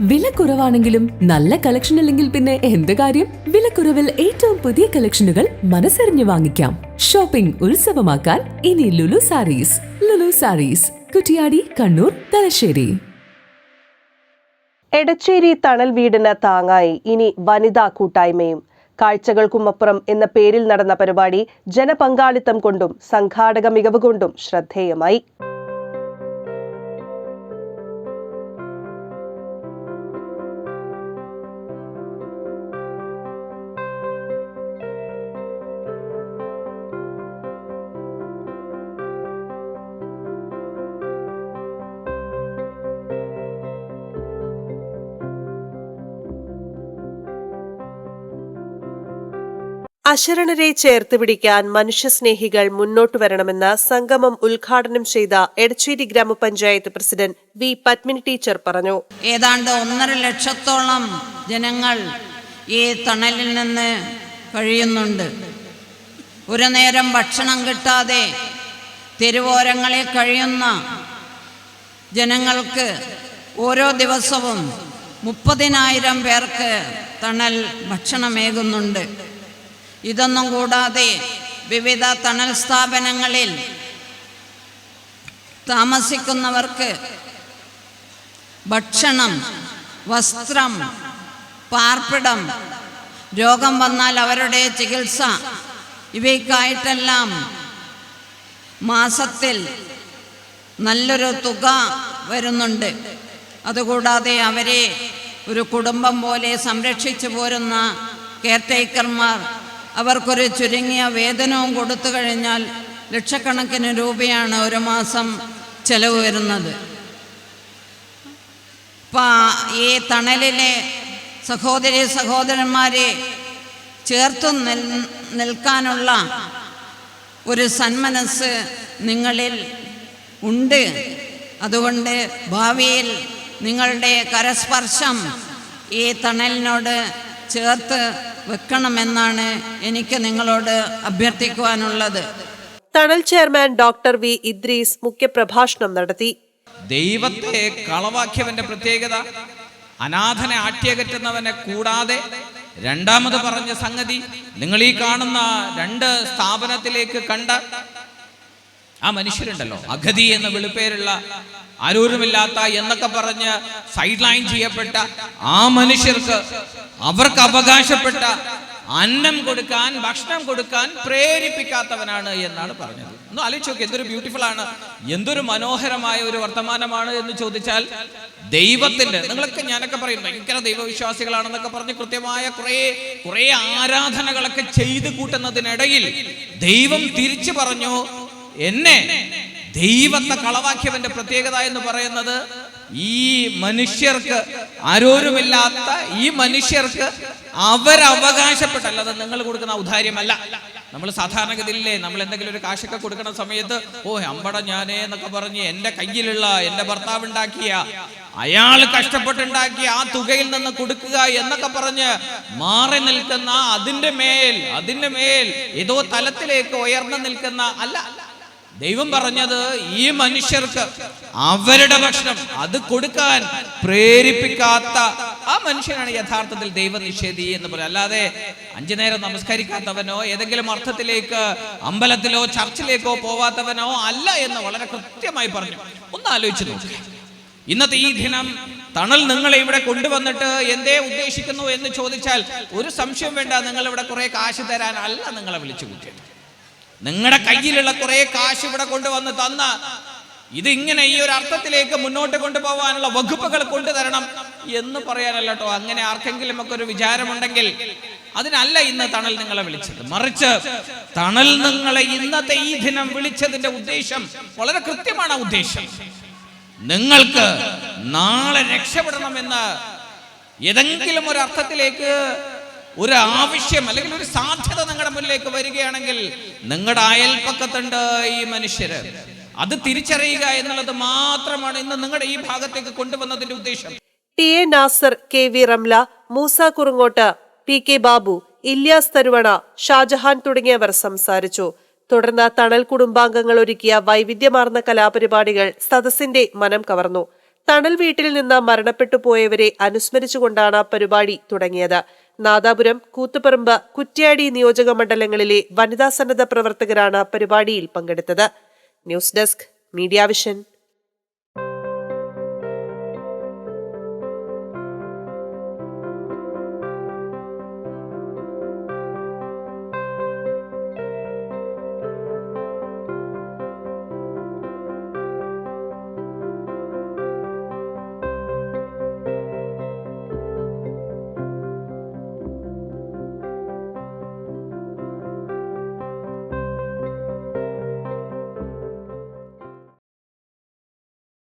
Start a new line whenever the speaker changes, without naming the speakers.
വില കുറവാണെങ്കിലും നല്ല കളക്ഷൻ അല്ലെങ്കിൽ പിന്നെ എന്ത് കാര്യം? വിലക്കുറവിൽ ഏറ്റവും പുതിയ കളക്ഷനുകൾ മനസ്സറിഞ്ഞു വാങ്ങിക്കാം. ഷോപ്പിംഗ് ഉത്സവമാക്കാൻ ഇനി ലുലു സാരീസ്. ലുലു സാരീസ് കുറ്റിയാടി കണ്ണൂർ തലശ്ശേരി.
എടച്ചേരി തണൽ വീടിന് താങ്ങായി ഇനി വനിതാ കൂട്ടായ്മയും. കാഴ്ചകൾക്കുമപ്പുറം എന്ന പേരിൽ നടന്ന പരിപാടി ജനപങ്കാളിത്തം കൊണ്ടും സംഘാടക മികവ് കൊണ്ടും ശ്രദ്ധേയമായി. അശരണരെ ചേർത്ത് പിടിക്കാൻ മനുഷ്യസ്നേഹികൾ മുന്നോട്ട് വരണമെന്ന് സംഗമം ഉദ്ഘാടനം ചെയ്ത എടച്ചേരി ഗ്രാമപഞ്ചായത്ത് പ്രസിഡന്റ് വി പത്മിനി ടീച്ചർ പറഞ്ഞു.
ഏതാണ്ട് ഒന്നര ലക്ഷത്തോളം ജനങ്ങൾ ഈ തണലിൽ നിന്ന് കഴിയുന്നുണ്ട്. ഒരു നേരം ഭക്ഷണം കിട്ടാതെ തെരുവോരങ്ങളിൽ കഴിയുന്ന ജനങ്ങൾക്ക് ഓരോ ദിവസവും മുപ്പതിനായിരം പേർക്ക് തണൽ ഭക്ഷണമേകുന്നുണ്ട്. ഇതൊന്നും കൂടാതെ വിവിധ തണൽ സ്ഥാപനങ്ങളിൽ താമസിക്കുന്നവർക്ക് ഭക്ഷണം വസ്ത്രം പാർപ്പിടം രോഗം വന്നാൽ അവരുടെ ചികിത്സ ഇവയ്ക്കായിട്ടെല്ലാം മാസത്തിൽ നല്ലൊരു തുക വരുന്നുണ്ട്. അതുകൂടാതെ അവരെ ഒരു കുടുംബം പോലെ സംരക്ഷിച്ചു പോരുന്ന കെയർടേക്കർമാർ അവർക്കൊരു ചുരുങ്ങിയ വേതനവും കൊടുത്തു കഴിഞ്ഞാൽ ലക്ഷക്കണക്കിന് രൂപയാണ് ഒരു മാസം ചെലവ് വരുന്നത്. ഇപ്പം ഈ തണലിലെ സഹോദരി സഹോദരന്മാരെ ചേർത്തു നിൽ നിൽക്കാനുള്ള ഒരു സന്മനസ് നിങ്ങളിൽ ഉണ്ട്. അതുകൊണ്ട് ഭാവിയിൽ നിങ്ങളുടെ കരസ്പർശം ഈ തണലിനോട് ചേർത്ത് വെക്കണമെന്നാണ് എനിക്ക് നിങ്ങളോട് അഭ്യർത്ഥിക്കുവാനുള്ളത്.
തണൽ ചെയർമാൻ ഡോക്ടർ വി ഇദ്രീസ് മുഖ്യപ്രഭാഷണം നടത്തി.
ദൈവത്തെ കളവാക്കിയവന്റെ പ്രത്യേകത അനാഥനെ ആട്ടിയകറ്റുന്നവനെ കൂടാതെ രണ്ടാമത് പറഞ്ഞ സംഗതി നിങ്ങൾ ഈ കാണുന്ന രണ്ട് സ്ഥാപനത്തിലേക്ക് കണ്ട ആ മനുഷ്യരുണ്ടല്ലോ. അഗതി എന്ന വെളുപ്പേരുള്ള ആരോരുമില്ലാത്ത എന്നൊക്കെ പറഞ്ഞ് സൈഡ് ലൈൻ ചെയ്യപ്പെട്ട ആ മനുഷ്യർക്ക് അവർക്ക് അവകാശപ്പെട്ട അന്നം കൊടുക്കാൻ ഭക്ഷണം കൊടുക്കാൻ പ്രേരിപ്പിക്കാത്തവനാണ് എന്നാണ് പറഞ്ഞത്. ഒന്ന് ആലോചിച്ച് നോക്കി എന്തൊരു ബ്യൂട്ടിഫുൾ ആണ്. എന്തൊരു മനോഹരമായ ഒരു വർത്തമാനമാണ് എന്ന് ചോദിച്ചാൽ ദൈവത്തിന്റെ നിങ്ങളൊക്കെ ഞാനൊക്കെ പറയും ഭയങ്കര ദൈവവിശ്വാസികളാണെന്നൊക്കെ പറഞ്ഞ് കൃത്യമായ കുറേ കുറെ ആരാധനകളൊക്കെ ചെയ്ത് കൂട്ടുന്നതിനിടയിൽ ദൈവം തിരിച്ചു പറഞ്ഞു എന്നെ ദൈവത്തെ കളവാക്കിയവന്റെ പ്രത്യേകത എന്ന് പറയുന്നത് ഈ മനുഷ്യർക്ക് ആരോരുമില്ലാത്ത ഈ മനുഷ്യർക്ക് അവരവകാശപ്പെട്ടല്ല. അത് നിങ്ങൾ കൊടുക്കുന്ന ഔദാര്യമല്ല. നമ്മൾ സാധാരണഗതിയില്ലേ നമ്മൾ എന്തെങ്കിലും ഒരു കാശൊക്കെ കൊടുക്കുന്ന സമയത്ത് ഓ അമ്പട ഞാനേ എന്നൊക്കെ പറഞ്ഞ് എന്റെ കയ്യിലുള്ള എന്റെ ഭർത്താവ് ഉണ്ടാക്കിയ അയാൾ കഷ്ടപ്പെട്ടുണ്ടാക്കിയ ആ തുകയിൽ നിന്ന് കൊടുക്കുക എന്നൊക്കെ പറഞ്ഞ് മാറി നിൽക്കുന്ന അതിന്റെ മേൽ അതിന്റെ മേൽ ഏതോ തലത്തിലേക്ക് ഉയർന്നു നിൽക്കുന്ന അല്ല ദൈവം പറഞ്ഞത് ഈ മനുഷ്യർക്ക് അവരുടെ ഭക്ഷണം അത് കൊടുക്കാൻ പ്രേരിപ്പിക്കാത്ത ആ മനുഷ്യനാണ് യഥാർത്ഥത്തിൽ ദൈവ നിഷേധി എന്ന് പറയും. അല്ലാതെ അഞ്ചു നേരം നമസ്കരിക്കാത്തവനോ ഏതെങ്കിലും അർത്ഥത്തിലേക്ക് അമ്പലത്തിലോ ചർച്ചിലേക്കോ പോവാത്തവനോ അല്ല എന്ന് വളരെ കൃത്യമായി പറഞ്ഞു. ഒന്ന് ആലോചിച്ചു നോക്കുക ഇന്നത്തെ ഈ ദിനം തണൽ നിങ്ങളെ ഇവിടെ കൊണ്ടുവന്നിട്ട് എന്തേ ഉദ്ദേശിക്കുന്നു എന്ന് ചോദിച്ചാൽ ഒരു സംശയം വേണ്ട. നിങ്ങൾ ഇവിടെ കുറെ കാശ് തരാൻ അല്ല നിങ്ങളെ വിളിച്ചു കൂട്ടിയത്. നിങ്ങളുടെ കയ്യിലുള്ള കുറെ കാശ് ഇവിടെ കൊണ്ടുവന്ന് തന്ന ഇത് ഇങ്ങനെ ഈ ഒരു അർത്ഥത്തിലേക്ക് മുന്നോട്ട് കൊണ്ടുപോകാനുള്ള വകുപ്പുകൾ കൊണ്ടുതരണം എന്ന് പറയാനല്ല അങ്ങനെ ആർക്കെങ്കിലും ഒക്കെ ഒരു വിചാരമുണ്ടെങ്കിൽ അതിനല്ല ഇന്ന് തണൽ നിങ്ങളെ വിളിച്ചത്. മറിച്ച് തണൽ നിങ്ങളെ ഇന്നത്തെ ഈ ദിനം വിളിച്ചതിന്റെ ഉദ്ദേശം വളരെ കൃത്യമാണ് ഉദ്ദേശം. നിങ്ങൾക്ക് നാളെ രക്ഷപ്പെടണമെന്ന് ഏതെങ്കിലും ഒരു അർത്ഥത്തിലേക്ക് ഒരു ആവശ്യം അല്ലെങ്കിൽ ഒരു സാധ്യത നിങ്ങളുടെ മുന്നിലേക്ക് വരികയാണെങ്കിൽ നിങ്ങളുടെ അയൽപ്പക്കത്തുണ്ട് ഈ മനുഷ്യര്. അത് തിരിച്ചറിയുക എന്നുള്ളത് മാത്രമാണ് ഇന്ന് നിങ്ങളുടെ ഈ ഭാഗത്തേക്ക് കൊണ്ടുവന്നതിന്റെ ഉദ്ദേശം.
T A Nasar K V Ramla Moosa Kurungot P K Babu Ilyas Tharuvana Shajahan തുടങ്ങിയവർ സംസാരിച്ചു. തുടർന്ന് തണൽ കുടുംബാംഗങ്ങൾ ഒരുക്കിയ വൈവിധ്യമാർന്ന കലാപരിപാടികൾ സദസ്സിന്റെ മനം കവർന്നു. തണൽ വീട്ടിൽ നിന്ന് മരണപ്പെട്ടു പോയവരെ അനുസ്മരിച്ചുകൊണ്ടാണ് പരിപാടി തുടങ്ങിയത്. നാദാപുരം കൂത്തുപറമ്പ് കുറ്റ്യാടി നിയോജക മണ്ഡലങ്ങളിലെ വനിതാ സന്നദ്ധ പ്രവർത്തകരാണ് പരിപാടിയിൽ പങ്കെടുത്തത്. News desk media vision